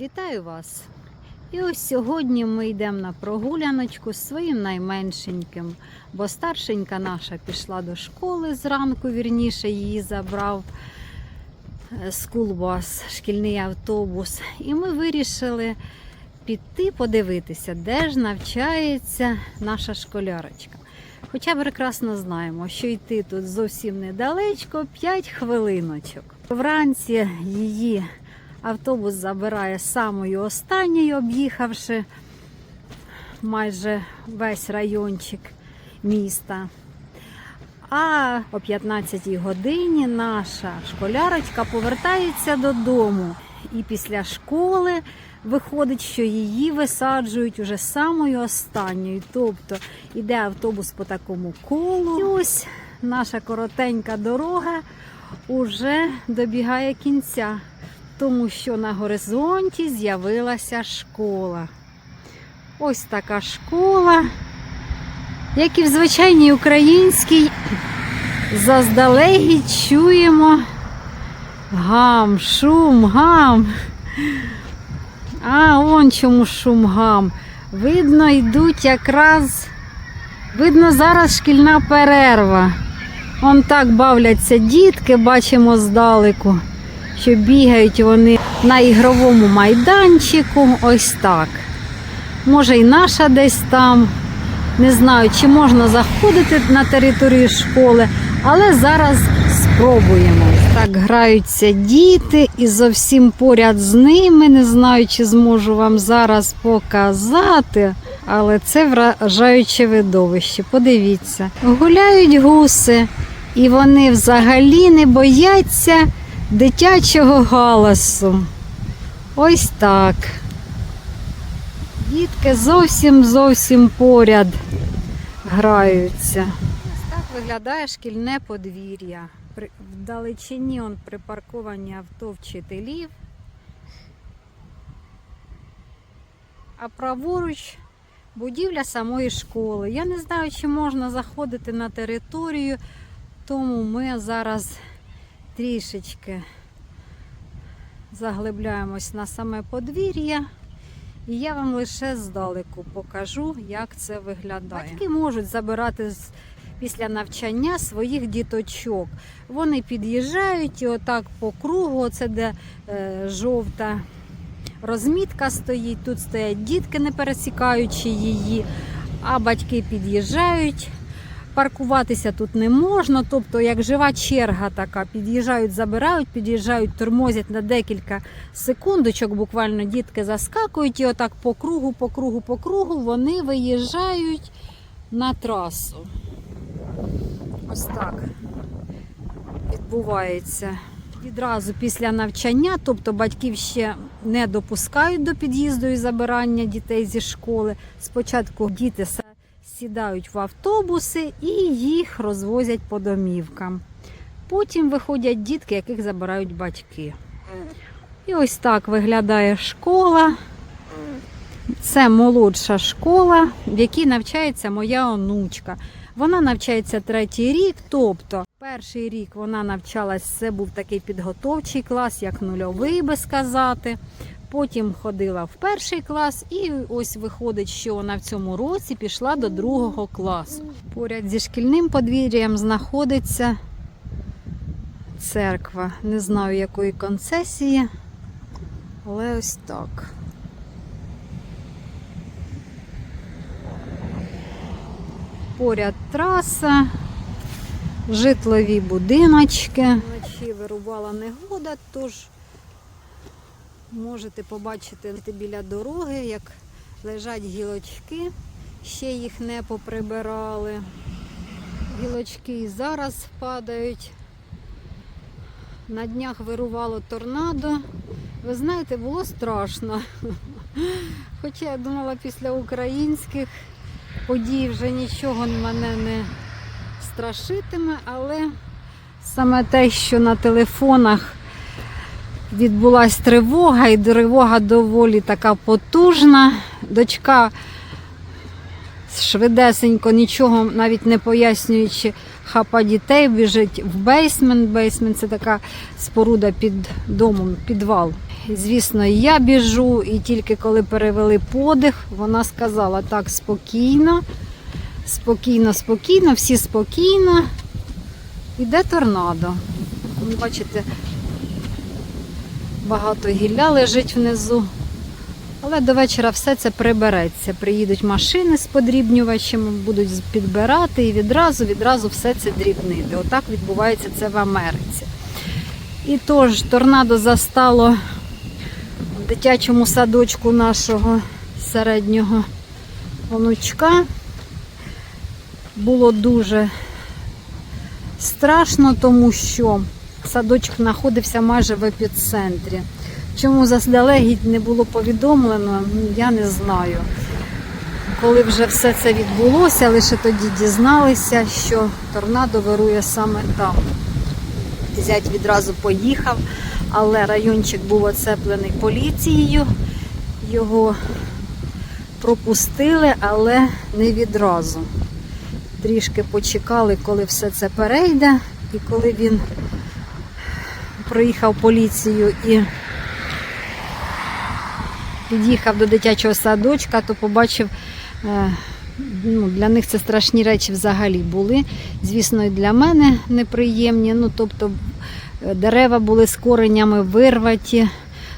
Вітаю вас! І ось сьогодні ми йдемо на прогуляночку з своїм найменшеньким, бо старшенька наша пішла до школи зранку, вірніше її забрав е, скулбас, шкільний автобус. І ми вирішили піти подивитися, де ж навчається наша школярочка. Хоча прекрасно знаємо, що йти тут зовсім недалечко, 5 хвилиночок. Вранці її автобус забирає самою останньою, об'їхавши майже весь райончик міста. А о 15 годині наша школярочка повертається додому. І після школи виходить, що її висаджують уже самою останньою. Тобто іде автобус по такому колу. І ось наша коротенька дорога уже добігає кінця, тому що на горизонті з'явилася школа. Ось така школа, як і в звичайній українській, заздалегідь чуємо гам, шум, гам. А, он чому шум гам. Видно, йдуть якраз. Видно, зараз шкільна перерва. Вон так бавляться дітки, бачимо здалеку, що бігають вони на ігровому майданчику. Ось так. Може, і наша десь там. Не знаю, чи можна заходити на територію школи, але зараз спробуємо. Так граються діти, і зовсім поряд з ними. Не знаю, чи зможу вам зараз показати, але це вражаюче видовище. Подивіться, гуляють гуси, і вони взагалі не бояться дитячого галасу. Ось так. Дітки зовсім зовсім поряд граються. Ось так виглядає шкільне подвір'я. При- Вдалечині он припарковані авто вчителів. А праворуч будівля самої школи. Я не знаю, чи можна заходити на територію, тому ми зараз трішечки заглибляємось на саме подвір'я. І я вам лише здалеку покажу, як це виглядає. Батьки можуть забирати після навчання своїх діточок. Вони під'їжджають і отак по кругу, оце де е, жовта розмітка стоїть. Тут стоять дітки, не пересікаючи її, а батьки під'їжджають. Паркуватися тут не можна, тобто як жива черга така, під'їжджають, забирають, під'їжджають, тормозять на декілька секундочок, буквально дітки заскакують і отак по кругу, по кругу, по кругу вони виїжджають на трасу. Ось так відбувається. Відразу після навчання, тобто батьків ще не допускають до під'їзду і забирання дітей зі школи. Спочатку діти сідають в автобуси і їх розвозять по домівкам. Потім виходять дітки, яких забирають батьки. І ось так виглядає школа. Це молодша школа, в якій навчається моя онучка. Вона навчається третій рік, тобто перший рік вона навчалась, це був такий підготовчий клас, як нульовий би сказати. Потім ходила в перший клас, і ось виходить, що вона в цьому році пішла до другого класу. Поряд зі шкільним подвір'ям знаходиться церква. Не знаю якої концесії, але ось так. Поряд траса, житлові будиночки. Вночі вирубала негода, тож можете побачити біля дороги, як лежать гілочки, ще їх не поприбирали. Гілочки і зараз падають. На днях вирувало торнадо. Ви знаєте, було страшно. Хоча я думала, після українських подій вже нічого мене не страшитиме, але саме те, що на телефонах відбулася тривога, і тривога доволі така потужна. Дочка швидесенько, нічого навіть не пояснюючи, хапа дітей, біжить в бейсмент. Бейсмент це така споруда під домом, підвал. Звісно, я біжу, і тільки коли перевели подих, вона сказала так спокійно, спокійно, спокійно, всі спокійно. Іде торнадо. Бачите, багато гілля лежить внизу. Але до вечора все це прибереться. Приїдуть машини з подрібнювачами, будуть підбирати і відразу, відразу все це дрібнити. Отак відбувається це в Америці. І тож торнадо застало в дитячому садочку нашого середнього онучка. Було дуже страшно, тому що садочок знаходився майже в епіцентрі. Чому заздалегідь не було повідомлено, я не знаю. Коли вже все це відбулося, лише тоді дізналися, що торнадо вирує саме там. Зять відразу поїхав, але райончик був оцеплений поліцією. Його пропустили, але не відразу. Трішки почекали, коли все це перейде, і коли він проїхав поліцію і під'їхав до дитячого садочка, то побачив, е, ну, для них це страшні речі взагалі були. Звісно, і для мене неприємні. Ну, тобто е, дерева були з коренями вирваті.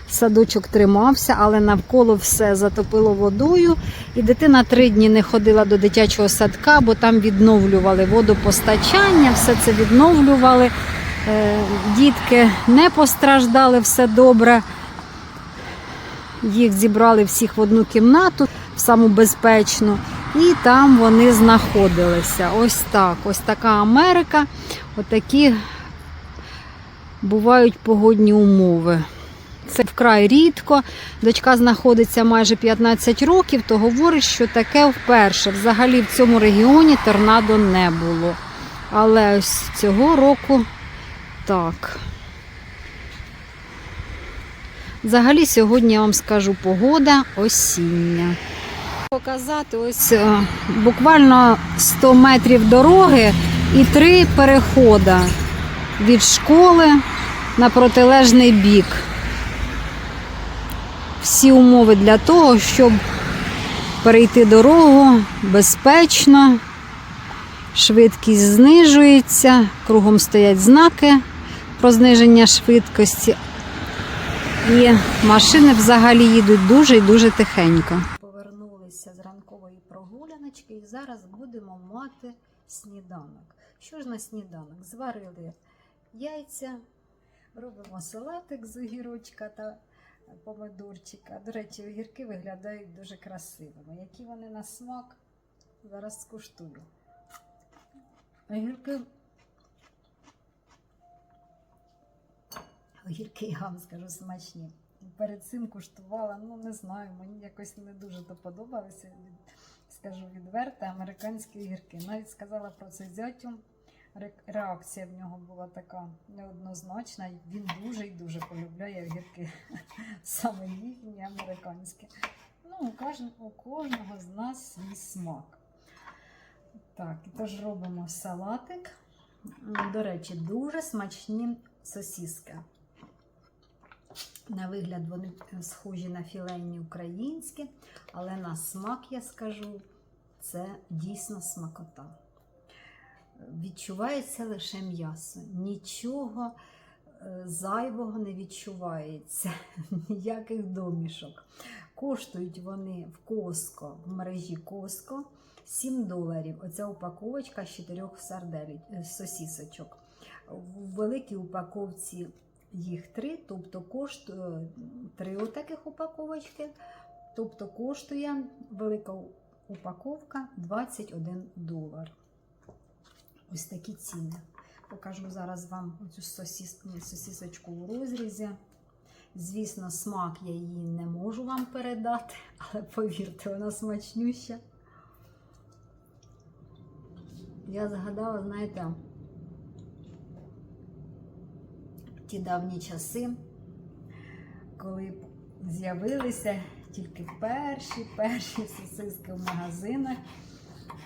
Садочок тримався, але навколо все затопило водою. І дитина три дні не ходила до дитячого садка, бо там відновлювали водопостачання, все це відновлювали. Е, Дітки не постраждали, все добре. Їх зібрали всіх в одну кімнату, в саму безпечну, і там вони знаходилися. Ось так. Ось така Америка, отакі бувають погодні умови. Це вкрай рідко. Дочка знаходиться майже 15 років, то говорить, що таке вперше. Взагалі в цьому регіоні торнадо не було. Але ось цього року так. Взагалі сьогодні я вам скажу погода осіння. Показати ось е, буквально 100 метрів дороги і три переходи від школи на протилежний бік. Всі умови для того, щоб перейти дорогу безпечно, швидкість знижується, кругом стоять знаки про зниження швидкості, і машини взагалі їдуть дуже і дуже тихенько. Повернулися з ранкової прогуляночки і зараз будемо мати сніданок. Що ж на сніданок? Зварили яйця, робимо салатик з огірочка та помидорчика. До речі, огірки виглядають дуже красивими. Які вони на смак, зараз скуштую. Огірки Огірки, я вам скажу, смачні. Перед цим куштувала, ну не знаю, мені якось не дуже то подобалося. Скажу відверто, американські огірки. Навіть сказала про це зятю. Реакція в нього була така неоднозначна. Він дуже і дуже полюбляє огірки. Саме їхні американські. Ну, у кожного з нас свій смак. Так, і тож робимо салатик. До речі, дуже смачні сосіски. На вигляд вони е, схожі на філейні українські, але на смак, я скажу, це дійсно смакота. Відчувається лише м'ясо. Нічого е, зайвого не відчувається, ніяких домішок. Коштують вони в Коско, в мережі Коско 7 доларів. Оця упаковочка з 4 сардель, е, сосісочок. В великій упаковці їх три, тобто коштує три отаких упаковочки, тобто коштує велика упаковка 21 долар. Ось такі ціни. Покажу зараз вам оцю сосіс, сосісочку у розрізі. Звісно, смак я її не можу вам передати, але повірте, вона смачнюща. Я згадала, знаєте, ті давні часи, коли з'явилися тільки перші перші сосиски в магазинах.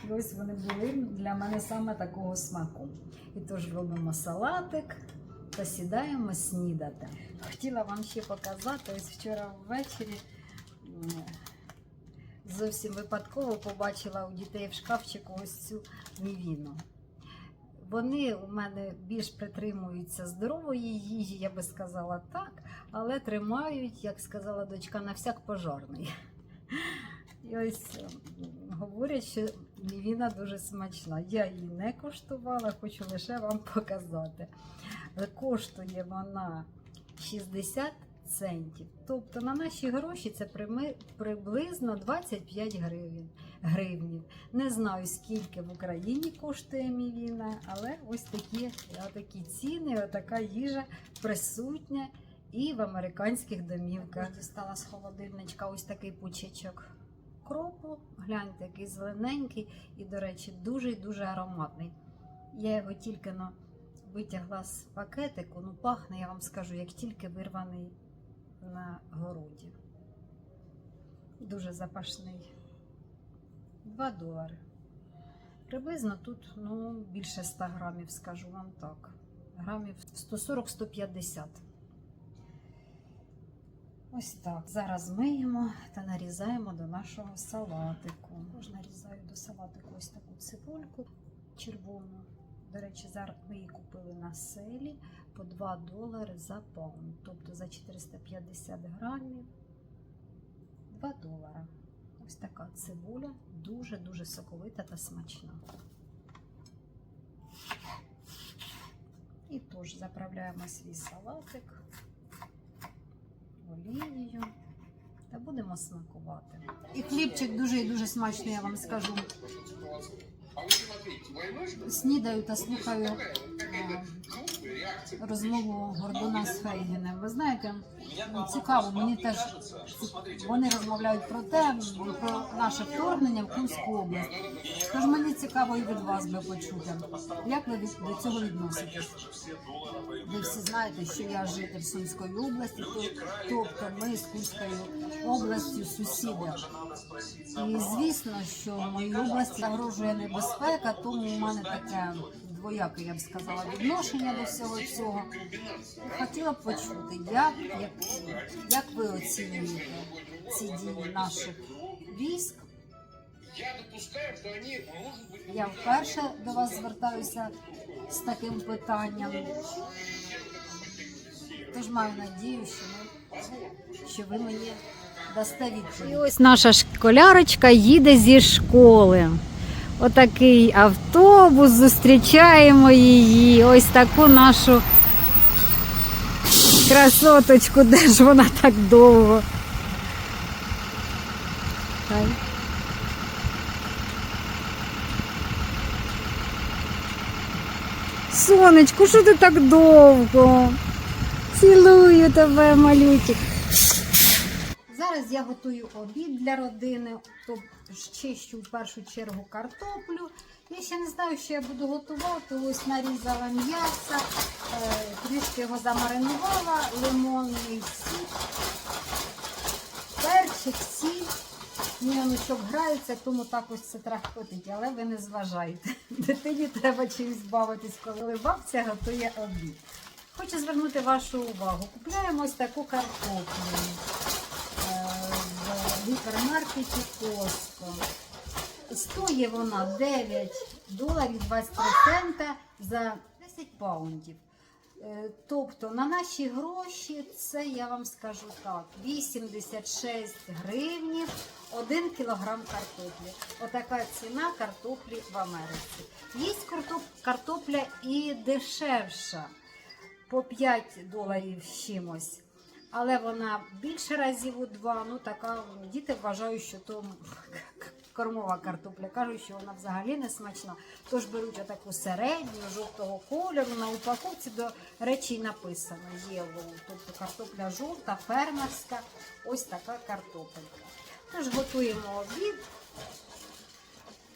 І ось вони були для мене саме такого смаку. І тож робимо салатик та сідаємо снідати. Хотіла вам ще показати, ось вчора ввечері зовсім випадково побачила у дітей в шкафчику ось цю мівіну. Вони у мене більш притримуються здорової їжі, я би сказала так, але тримають, як сказала дочка, на всяк пожарний. І ось говорять, що мівіна дуже смачна. Я її не коштувала, хочу лише вам показати. Коштує вона 60 центів. Тобто на наші гроші це приблизно 25 гривень. Гривнів. Не знаю, скільки в Україні коштує мівіна, але ось такі, такі ціни, така їжа присутня і в американських домівках. Дістала з холодильничка ось такий пучечок кропу. Гляньте, який зелененький і, до речі, дуже і дуже ароматний. Я його тільки на витягла з пакетику, ну пахне, я вам скажу, як тільки вирваний на городі. Дуже запашний. 2 долари. Приблизно тут ну, більше 100 грамів, скажу вам так. Грамів 140-150. Ось так. Зараз миємо та нарізаємо до нашого салатику. Можна нарізаю до салатику ось таку цибульку червону. До речі, зараз ми її купили на селі по 2 долари за паунд. Тобто за 450 грамів 2 долара. Ось така цибуля, дуже-дуже соковита та смачна. І тож заправляємо свій салатик олією та будемо смакувати. І хлібчик дуже і дуже смачний, я вам скажу. Снідаю та слухаю е, розмову Гордона з Фейгіним. Ви знаєте, цікаво, мені теж вони розмовляють про те, про наше вторгнення в Курську область. Тож мені цікаво і від вас би почути. Як ви до цього відноситесь? Ви всі знаєте, що я житель Сумської області, тобто ми з Курською областю сусіди. І звісно, що в моїй області загрожує небезпека, тому у мене таке двояке, я б сказала, відношення до всього цього. Хотіла б почути, як, як, як ви оцінюєте ці дії наших військ. Я вперше до вас звертаюся з таким питанням. Тож маю надію, що, ми, що ви мені дасте. І ось наша школярочка їде зі школи. Отакий автобус, зустрічаємо її. Ось таку нашу красоточку, де ж вона так довго. Сонечку, що ти так довго? Цілую тебе, малютик. Зараз я готую обід для родини, тобто чищу в першу чергу картоплю. Я ще не знаю, що я буду готувати. Ось нарізала м'ясо, е, трішки його замаринувала, лимонний сік, перчик, сіль. Мій онучок грається, тому так ось це трахкотить, але ви не зважайте. Дитині треба чимось бавитись, коли бабця готує обід. Хочу звернути вашу увагу. Купляємо ось таку картоплю гіпермаркеті Коско. Стоїть вона 9 доларів 23 цента за 10 паундів. Е, Тобто на наші гроші це я вам скажу так: 86 гривнів 1 кілограм картоплі. Отака ціна картоплі в Америці. Є картопля і дешевша по 5 доларів чимось. Але вона більше разів у два. Ну така діти вважають, що то кормова картопля. Кажуть, що вона взагалі не смачна. Тож беруть отаку середню, жовтого кольору. На упаковці до речі написано yellow. Тобто картопля жовта, фермерська. Ось така картопелька. Тож готуємо обід.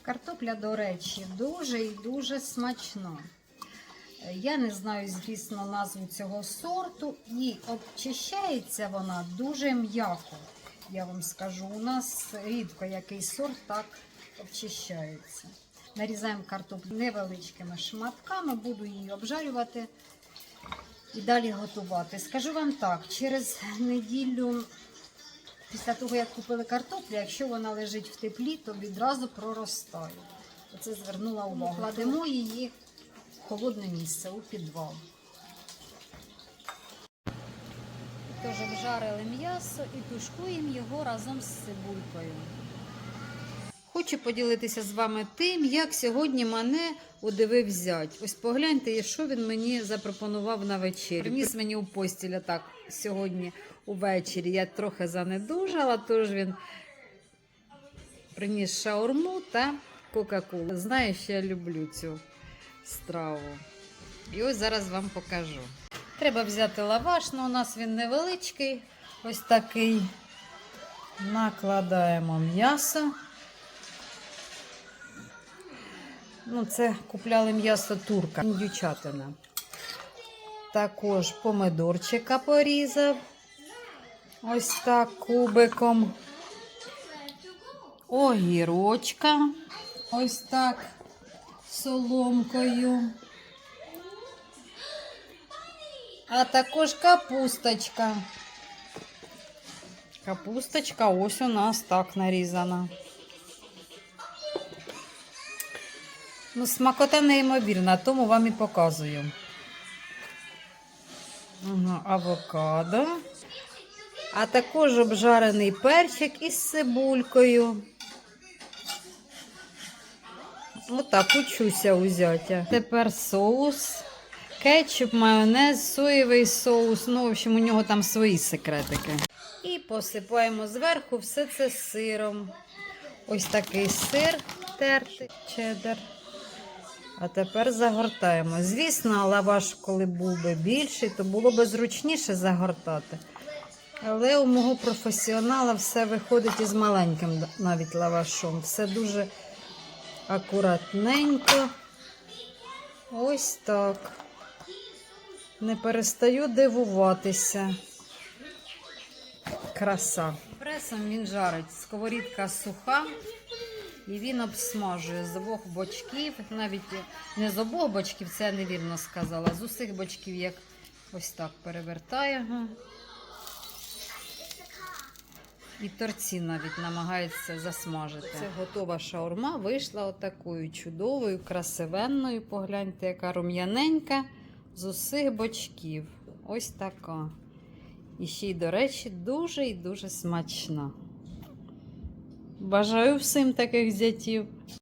Картопля, до речі, дуже і дуже смачна. Я не знаю, звісно, назву цього сорту, і обчищається вона дуже м'яко. Я вам скажу, у нас рідко який сорт так обчищаються. Нарізаємо картоплю невеличкими шматками, буду її обжарювати і далі готувати. Скажу вам так, через неділю, після того, як купили картоплю, якщо вона лежить в теплі, то відразу проростає. Оце звернула увагу. Кладемо її холодне місце у підвал. Тож обжарили м'ясо і тушкуємо його разом з цибулькою. Хочу поділитися з вами тим, як сьогодні мене удивив зять. Ось погляньте, що він мені запропонував на вечерю. Приніс мені у постіль так сьогодні увечері. Я трохи занедужала, тож він приніс шаурму та Кока-Колу. Знаєш, я люблю цю страву. І ось зараз вам покажу. Треба взяти лаваш, але у нас він невеличкий, ось такий. Накладаємо м'ясо. Ну, це купляли м'ясо турка, дівчатина. Також помидорчика порізав. Ось так кубиком. Огірочка. Ось так соломкою. А також капусточка. Капусточка ось у нас так нарізана. Ну, смакота неймовірна, тому вам і показую. Авокадо. А також обжарений перчик із цибулькою. Отак учуся у зятя. Тепер соус, кетчуп, майонез, соєвий соус. Ну, в общем, у нього там свої секретики. І посипаємо зверху все це сиром. Ось такий сир тертий, чеддер. А тепер загортаємо. Звісно, лаваш, коли був би більший, то було б зручніше загортати. Але у мого професіонала все виходить із маленьким навіть лавашом. Все дуже акуратненько. Ось так. Не перестаю дивуватися. Краса. Пресом він жарить. Сковорідка суха. І він обсмажує з обох бочків, навіть не з обох бочків, це я невірно сказала, з усіх бочків, як ось так перевертає. І торці навіть намагаються засмажити. Це готова шаурма вийшла отакою чудовою, красивенною. Погляньте, яка рум'яненька з усіх бочків. Ось така. І ще й, до речі, дуже і дуже смачна. Бажаю всім таких зятів.